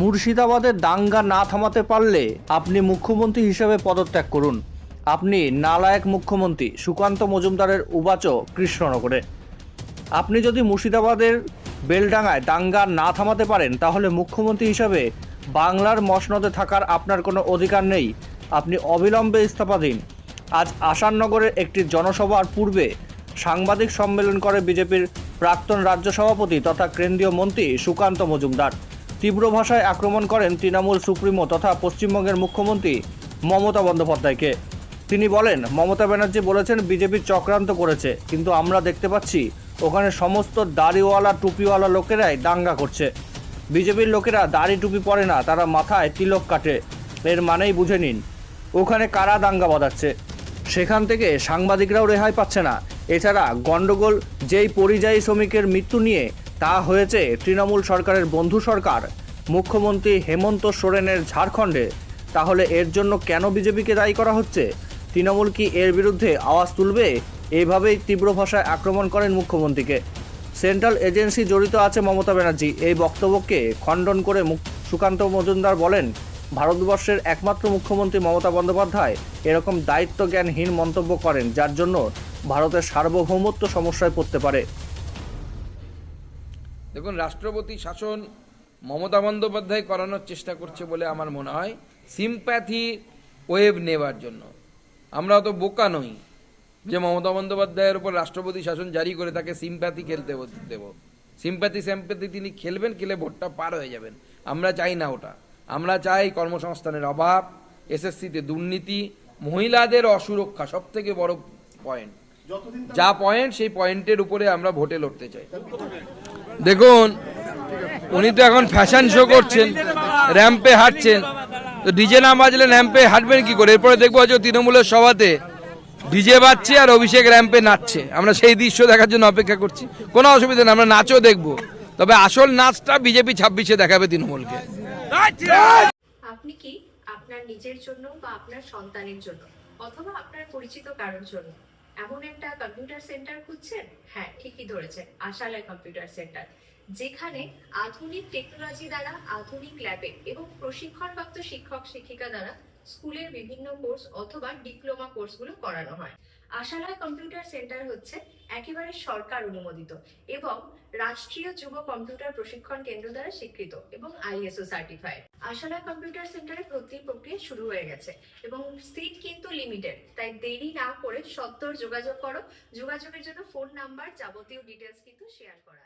মুর্শিদাবাদের দাঙ্গা না থামাতে পারলে আপনি মুখ্যমন্ত্রী হিসেবে পদত্যাগ করুন। আপনি নালায়ক মুখ্যমন্ত্রী সুকান্ত মজুমদারের উবাচ কৃষ্ণনগরে। আপনি যদি মুর্শিদাবাদের বেলডাঙ্গায় দাঙ্গা না থামাতে পারেন, তাহলে মুখ্যমন্ত্রী হিসাবে বাংলার মসনদে থাকার আপনার কোনো অধিকার নেই। আপনি অবিলম্বে ইস্তফা দিন আজ আসাননগরের একটি জনসভার পূর্বে সাংবাদিক সম্মেলন করে বিজেপির প্রাক্তন রাজ্য সভাপতি তথা কেন্দ্রীয় মন্ত্রী সুকান্ত মজুমদার। তীব্র ভাষায় আক্রমণ করেন তৃণমূল সুপ্রিমো তথা পশ্চিমবঙ্গের মুখ্যমন্ত্রী মমতা বন্দ্যোপাধ্যায়কে। তিনি বলেন, মমতা ব্যানার্জি বলেছেন, বিজেপি চক্রান্ত করেছে, কিন্তু আমরা দেখতে পাচ্ছি, ওখানে সমস্ত দাড়িওয়ালা, টুপিওয়ালা লোকেরাই দাঙ্গা করছে। বিজেপির লোকেরা দাড়ি টুপি পরে না, তারা মাথায় তিলক কাটে। এর মানেই বুঝে নিন, ওখানে কারা দাঙ্গা বাঁধাচ্ছে। সেখান থেকে সাংবাদিকরাও রেহাই পাচ্ছে না। এছাড়া গন্ডগোল, যেই পরিযায়ী শ্রমিকের মৃত্যু নিয়ে তা হয়েছে তৃণমূল সরকারের বন্ধু সরকার, মুখ্যমন্ত্রী হেমন্ত সোরেনের ঝাড়খণ্ডে। তাহলে এর জন্য কেন বিজেপিকে দায়ী করা হচ্ছে? তৃণমূল কি এর বিরুদ্ধে আওয়াজ তুলবে? এইভাবেই তীব্র ভাষায় আক্রমণ করেন মুখ্যমন্ত্রীকে। সেন্ট্রাল এজেন্সি জড়িত আছে মমতা ব্যানার্জি। এই বক্তব্যকে খণ্ডন করে সুকান্ত মজুমদার বলেন, ভারতবর্ষের একমাত্র মুখ্যমন্ত্রী মমতা বন্দ্যোপাধ্যায় এরকম দায়িত্বজ্ঞানহীন মন্তব্য করেন, যার জন্য ভারতের সার্বভৌমত্ব সমস্যায় পড়তে পারে। দেখুন রাষ্ট্রপতি শাসন মমতা বন্দ্যোপাধ্যায় করানোর চেষ্টা করছে বলে আমার মনে হয়। সিম্প্যাথি ওয়েভ নেবার জন্য। আমরা অত বোকা নই যে মমতা বন্দ্যোপাধ্যায়ের উপর রাষ্ট্রপতি শাসন জারি করে তাকে সিম্প্যাথি খেলতে দেব। সিম্প্যাথি স্যাম্প্যাথি তিনি খেলবেন খেলে ভোটটা পার হয়ে যাবেন। আমরা চাই না ওটা। আমরা চাই কর্মসংস্থানের অভাব এসএসসিতে দুর্নীতি মহিলাদের অসুরক্ষা সব থেকে বড় পয়েন্ট যা পয়েন্ট সেই পয়েন্টের উপরে আমরা ভোটে লড়তে চাই। দেখুন, উনি তো এখন ফ্যাশন শো করছেন র্যাম্পে হাঁটছেন। তো ডিজে না বাজলে র্যাম্পে হাঁটবেন কি করে? এরপরে দেখব যে তৃণমূলের সভাতে ডিজে বাজছে আর অভিষেক র্যাম্পে নাচছে। আমরা সেই দৃশ্য দেখার জন্য অপেক্ষা করছি। কোনো অসুবিধা নেই, আমরা নাচও দেখব। তবে আসল নাচটা বিজেপি ছাব্বিশে দেখাবে তৃণমূলকে। আপনি কি আপনার নিজের জন্য বা আপনার সন্তানের জন্য অথবা আপনার পরিচিত কারোর জন্য এমন একটা কম্পিউটার সেন্টার খুঁজছেন? হ্যাঁ ঠিকই ধরেছেন, আশালয় কম্পিউটার সেন্টার যেখানে আধুনিক টেকনোলজি দ্বারা, আধুনিক ল্যাবে এবং প্রশিক্ষণপ্রাপ্ত শিক্ষক, শিক্ষিকা দ্বারা স্কুলের বিভিন্ন কোর্স অথবা ডিপ্লোমা কোর্সগুলো করানো হয়। আশালয় কম্পিউটার সেন্টার হচ্ছে একেবারে সরকার অনুমোদিত এবং রাষ্ট্রীয় যুব কম্পিউটার প্রশিক্ষণ কেন্দ্র দ্বারা স্বীকৃত এবং আইএসও সার্টিফাইড আশালয় কম্পিউটার সেন্টারে ভর্তির প্রক্রিয়া শুরু হয়ে গেছে এবং সিট কিন্তু লিমিটেড তাই দেরি না করে সত্তর যোগাযোগ করো। যোগাযোগের জন্য ফোন নাম্বার যাবতীয় ডিটেলস কিন্তু শেয়ার করা